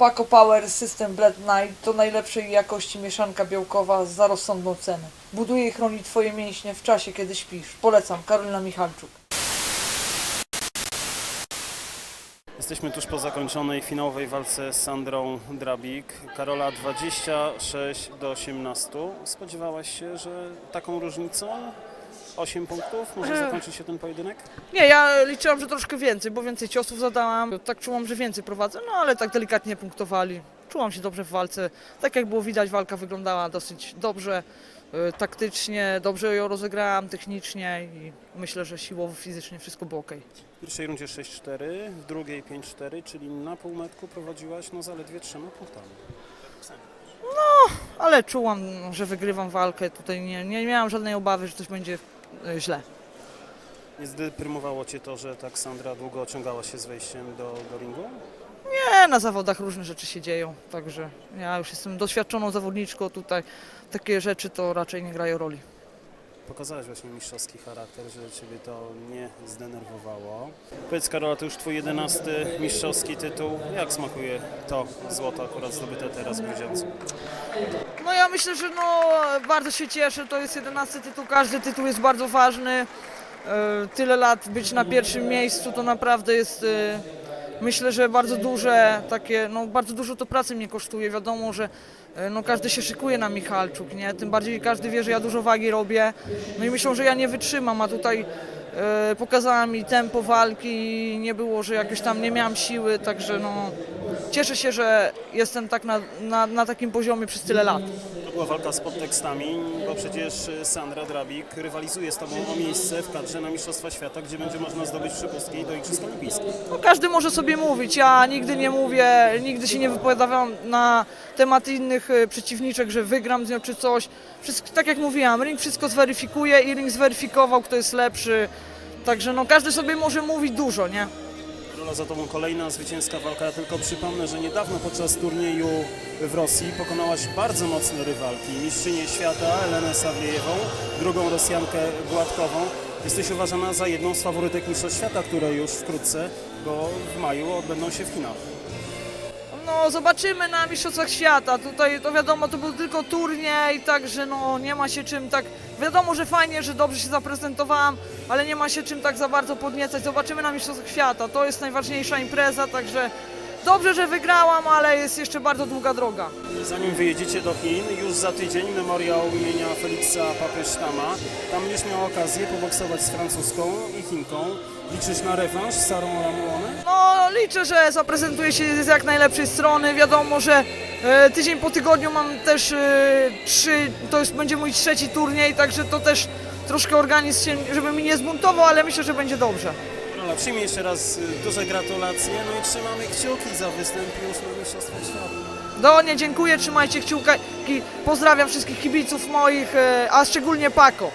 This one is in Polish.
Paco Power System Blend Night to najlepszej jakości mieszanka białkowa za rozsądną cenę. Buduje i chroni Twoje mięśnie w czasie, kiedy śpisz. Polecam, Karolina Michalczuk. Jesteśmy tuż po zakończonej finałowej walce z Sandrą Drabik. Karola 26 do 18. Spodziewałaś się, że taką różnicą 8 punktów może Że- zakończyć się ten pojedynek? Nie, ja liczyłam, że troszkę więcej, bo więcej ciosów zadałam. Tak czułam, że więcej prowadzę, no ale tak delikatnie punktowali. Czułam się dobrze w walce. Tak jak było widać, walka wyglądała dosyć dobrze, y, taktycznie, dobrze ją rozegrałam technicznie i myślę, że siłowo, fizycznie wszystko było ok. W pierwszej rundzie 6-4, w drugiej 5-4, czyli na półmetku prowadziłaś no zaledwie trzema punktami. Ale czułam, że wygrywam walkę. Tutaj nie, nie miałam żadnej obawy, że coś będzie y, źle. Nie zdeprymowało Cię to, że tak Sandra długo ociągała się z wejściem do, do ringu? Nie, na zawodach różne rzeczy się dzieją, także ja już jestem doświadczoną zawodniczką tutaj. Takie rzeczy to raczej nie grają roli. Pokazałaś właśnie mistrzowski charakter, że Ciebie to nie zdenerwowało. Powiedz Karola, to już Twój jedenasty mistrzowski tytuł. Jak smakuje to złoto akurat zdobyte teraz w Grudziądzu? No ja myślę, że no bardzo się cieszę, to jest 11 tytuł, każdy tytuł jest bardzo ważny. E, Tyle lat być na pierwszym miejscu to naprawdę jest e, myślę, że bardzo duże takie, no bardzo dużo to pracy mnie kosztuje. Wiadomo, że e, no każdy się szykuje na Michalczuk, nie? Tym bardziej każdy wie, że ja dużo wagi robię. No i myślą, że ja nie wytrzymam, a tutaj e, pokazała mi tempo walki, nie było, że jakoś tam nie miałam siły, także no cieszę się, że jestem tak na, na, na takim poziomie przez tyle lat. To była walka z podtekstami, bo przecież y, Sandra Drabik rywalizuje z Tobą o miejsce w kadrze na Mistrzostwa Świata, gdzie będzie można zdobyć przepustki do Igrzysk Olimpijskich. No, każdy może sobie mówić, ja nigdy nie mówię, nigdy się nie wypowiadam na temat innych e, przeciwniczek, że wygram z nią czy coś. Wszystko, tak jak mówiłam, ring wszystko zweryfikuje i ring zweryfikował, kto jest lepszy. Także no każdy sobie może mówić dużo, nie? Rola za Tobą kolejna zwycięska walka. Ja tylko przypomnę, że niedawno podczas turnieju w Rosji pokonałaś bardzo mocne rywalki. Mistrzynię świata Elenę Sawliejewą, drugą Rosjankę Gładkową. Jesteś uważana za jedną z faworytek Mistrzostw Świata, które już wkrótce, bo w maju odbędą się w Chinach. No zobaczymy na Mistrzostwach Świata. Tutaj to wiadomo, to był tylko turniej, także no nie ma się czym tak. Wiadomo, że fajnie, że dobrze się zaprezentowałam, ale nie ma się czym tak za bardzo podniecać. Zobaczymy na Mistrzostwach Świata. To jest najważniejsza impreza, także dobrze, że wygrałam, ale jest jeszcze bardzo długa droga. Zanim wyjedziecie do Chin, już za tydzień memoriał imienia Feliksa Papesztama. Tam będziesz miał okazję poboksować z francuską i Chinką. Liczysz na rewanż z Sarą Ramuone? No liczę, że zaprezentuję się z jak najlepszej strony. Wiadomo, że e, tydzień po tygodniu mam też e, trzy, to jest, będzie mój trzeci turniej, także to też troszkę organizm się, żeby mi nie zbuntował, ale myślę, że będzie dobrze. Rola, przyjmij jeszcze raz y, duże gratulacje, no i trzymamy kciuki za występ już na Mistrzostwach Świata. Do nie, dziękuję, trzymajcie kciuki, pozdrawiam wszystkich kibiców moich, e, a szczególnie Pako.